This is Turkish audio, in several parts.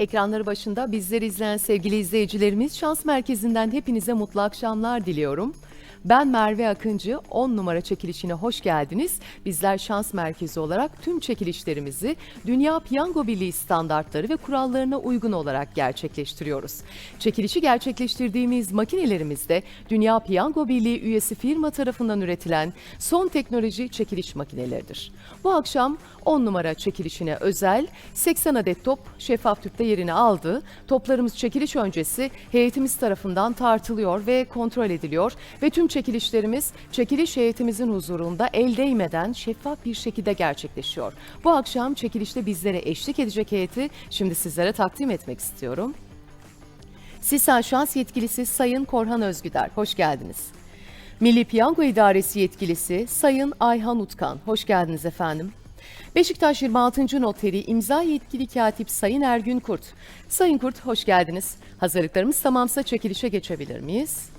Ekranları başında bizleri izleyen sevgili izleyicilerimiz Şans Merkezi'nden hepinize mutlu akşamlar diliyorum. Ben Merve Akıncı, 10 numara çekilişine hoş geldiniz. Bizler Şans Merkezi olarak tüm çekilişlerimizi Dünya Piyango Birliği standartları ve kurallarına uygun olarak gerçekleştiriyoruz. Çekilişi gerçekleştirdiğimiz makinelerimizde Dünya Piyango Birliği üyesi firma tarafından üretilen son teknoloji çekiliş makineleridir. Bu akşam 10 numara çekilişine özel 80 adet top şeffaf tüpte yerini aldı. Toplarımız çekiliş öncesi heyetimiz tarafından tartılıyor ve kontrol ediliyor ve tüm çekilişlerimiz çekiliş heyetimizin huzurunda el değmeden şeffaf bir şekilde gerçekleşiyor. Bu akşam çekilişte bizlere eşlik edecek heyeti şimdi sizlere takdim etmek istiyorum. Sisa Şans Yetkilisi Sayın Korhan Özgüder, hoş geldiniz. Milli Piyango İdaresi Yetkilisi Sayın Ayhan Utkan, hoş geldiniz efendim. Beşiktaş 26. Noteri imza yetkili katip Sayın Ergün Kurt. Sayın Kurt hoş geldiniz. Hazırlıklarımız tamamsa çekilişe geçebilir miyiz?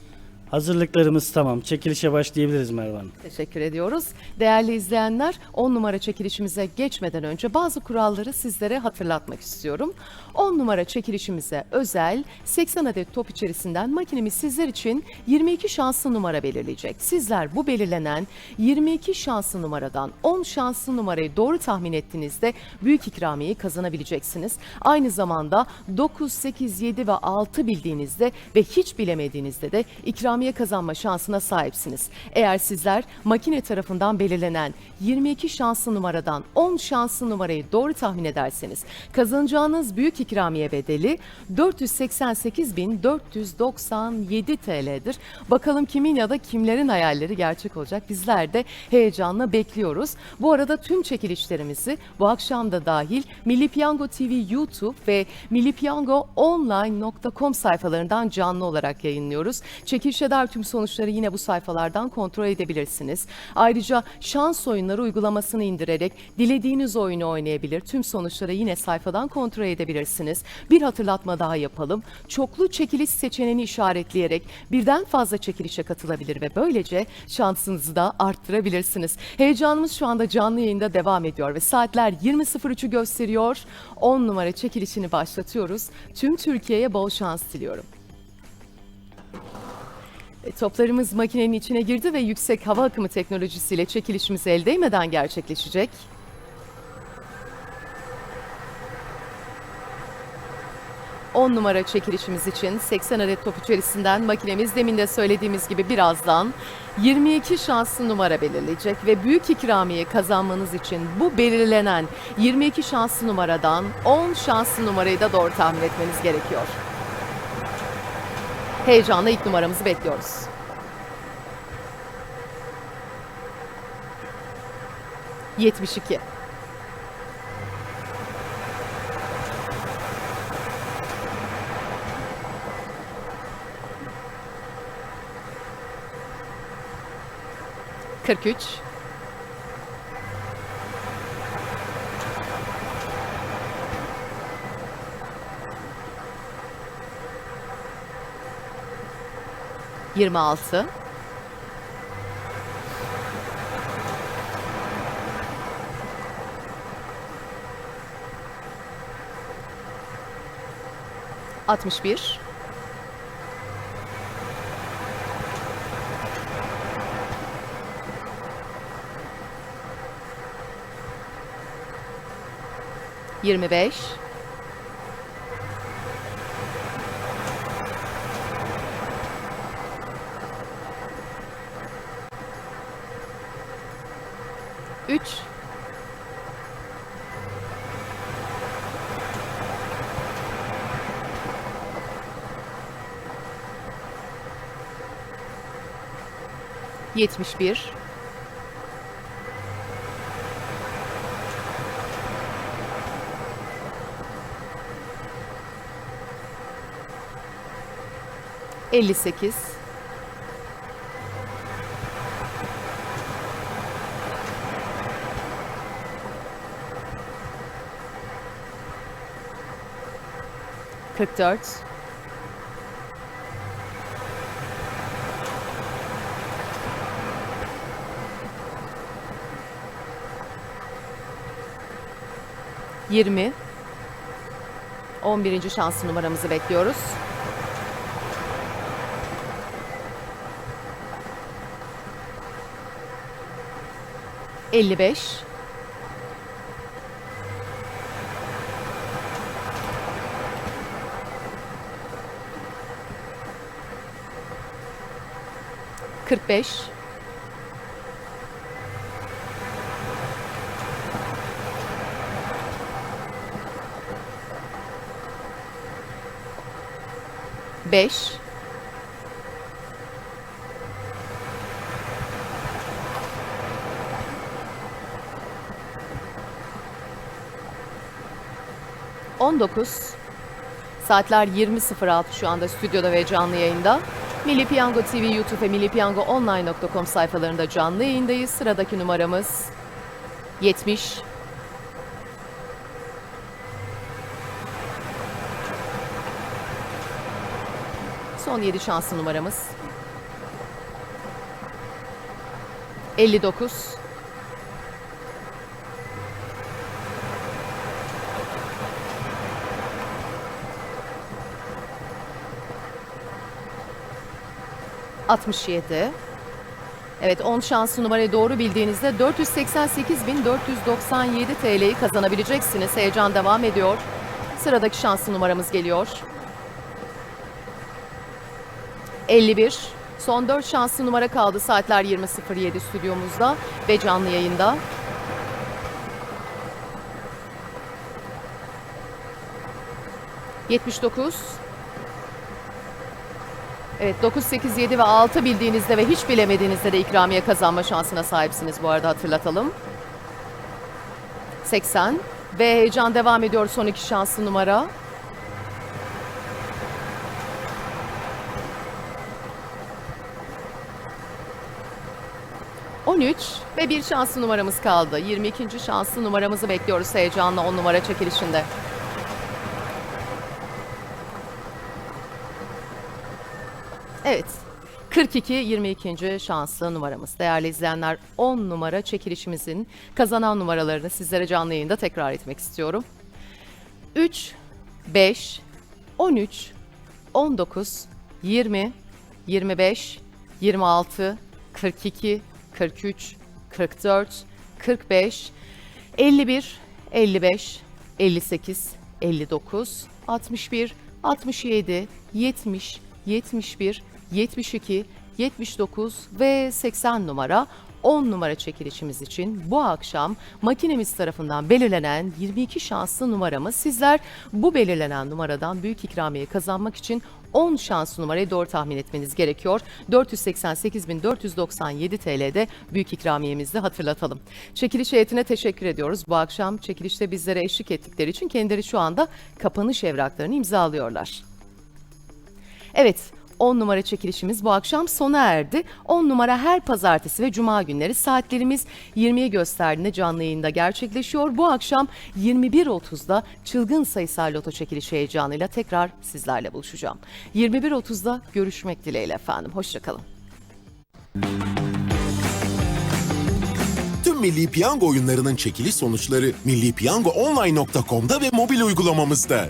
Hazırlıklarımız tamam. Çekilişe başlayabiliriz Merve Hanım. Teşekkür ediyoruz. Değerli izleyenler 10 numara çekilişimize geçmeden önce bazı kuralları sizlere hatırlatmak istiyorum. 10 numara çekilişimize özel 80 adet top içerisinden makinemiz sizler için 22 şanslı numara belirleyecek. Sizler bu belirlenen 22 şanslı numaradan 10 şanslı numarayı doğru tahmin ettiğinizde büyük ikramiyeyi kazanabileceksiniz. Aynı zamanda 9, 8, 7 ve 6 bildiğinizde ve hiç bilemediğinizde de ikramiye kazanma şansına sahipsiniz. Eğer sizler makine tarafından belirlenen 22 şanslı numaradan 10 şanslı numarayı doğru tahmin ederseniz kazanacağınız büyük ikramiye bedeli 488.497 TL'dir. Bakalım kimin ya da kimlerin hayalleri gerçek olacak. Bizler de heyecanla bekliyoruz. Bu arada tüm çekilişlerimizi bu akşam da dahil Milli Piyango TV YouTube ve millipiyangoonline.com sayfalarından canlı olarak yayınlıyoruz. Çekilişe dair tüm sonuçları yine bu sayfalardan kontrol edebilirsiniz. Ayrıca şans oyunları uygulamasını indirerek dilediğiniz oyunu oynayabilir. Tüm sonuçları yine sayfadan kontrol edebilirsiniz. Bir hatırlatma daha yapalım. Çoklu çekiliş seçeneğini işaretleyerek birden fazla çekilişe katılabilir ve böylece şansınızı da arttırabilirsiniz. Heyecanımız şu anda canlı yayında devam ediyor ve saatler 20.03'ü gösteriyor. 10 numara çekilişini başlatıyoruz. Tüm Türkiye'ye bol şans diliyorum. E, Toplarımız makinenin içine girdi ve yüksek hava akımı teknolojisiyle çekilişimiz el değmeden gerçekleşecek. On numara çekilişimiz için 80 adet top içerisinden makinemiz demin de söylediğimiz gibi birazdan 22 şanslı numara belirleyecek ve büyük ikramiye kazanmanız için bu belirlenen 22 şanslı numaradan 10 şanslı numarayı da doğru tahmin etmeniz gerekiyor. Heyecanla ilk numaramızı bekliyoruz. Yetmiş iki. Kırk üç. Yirmi altı. Altmış bir. Yirmi beş. Üç. Yetmiş bir. Elli sekiz. Kırk dört. Yirmi. 11. şans numaramızı bekliyoruz. Elli beş. Kırk beş. Beş. On dokuz. Saatler 20.06 şu anda stüdyoda ve canlı yayında. Milli Piyango TV YouTube ve millipiyangoonline.com sayfalarında canlı yayındayız. Sıradaki numaramız 70. Son 7 şanslı numaramız. 59. ...67. Evet 10 şanslı numarayı doğru bildiğinizde 488.497 TL'yi kazanabileceksiniz. Heyecan devam ediyor. Sıradaki şanslı numaramız geliyor. 51. Son 4 şanslı numara kaldı. Saatler 20.07 stüdyomuzda ve canlı yayında. ...79... Evet 9, 8, 7 ve 6 bildiğinizde ve hiç bilemediğinizde de ikramiye kazanma şansına sahipsiniz bu arada hatırlatalım. 80 ve heyecan devam ediyor son iki şanslı numara. 13 ve bir şanslı numaramız kaldı. 22. şanslı numaramızı bekliyoruz heyecanla 10 numara çekilişinde. Evet. 42 22. şanslı numaramız. Değerli izleyenler 10 numara çekilişimizin kazanan numaralarını sizlere canlı yayında tekrar etmek istiyorum. 3 5 13 19 20 25 26 42 43 44 45 51 55 58 59 61 67 70 71 72 79 ve 80 numara 10 numara çekilişimiz için bu akşam makinemiz tarafından belirlenen 22 şanslı numaramız. Sizler bu belirlenen numaradan büyük ikramiye kazanmak için 10 şanslı numarayı doğru tahmin etmeniz gerekiyor. 488.497 TL'de büyük ikramiyemizi hatırlatalım. Çekiliş heyetine teşekkür ediyoruz. Bu akşam çekilişte bizlere eşlik ettikleri için kendileri şu anda kapanış evraklarını imzalıyorlar. Evet, 10 numara çekilişimiz bu akşam sona erdi. 10 numara her pazartesi ve cuma günleri saatlerimiz 20'ye gösterdiğinde canlı yayında gerçekleşiyor. Bu akşam 21.30'da çılgın sayısal loto çekilişi heyecanıyla tekrar sizlerle buluşacağım. 21.30'da görüşmek dileğiyle efendim. Hoşçakalın. Tüm Milli Piyango oyunlarının çekiliş sonuçları millipiyangoonline.com'da ve mobil uygulamamızda.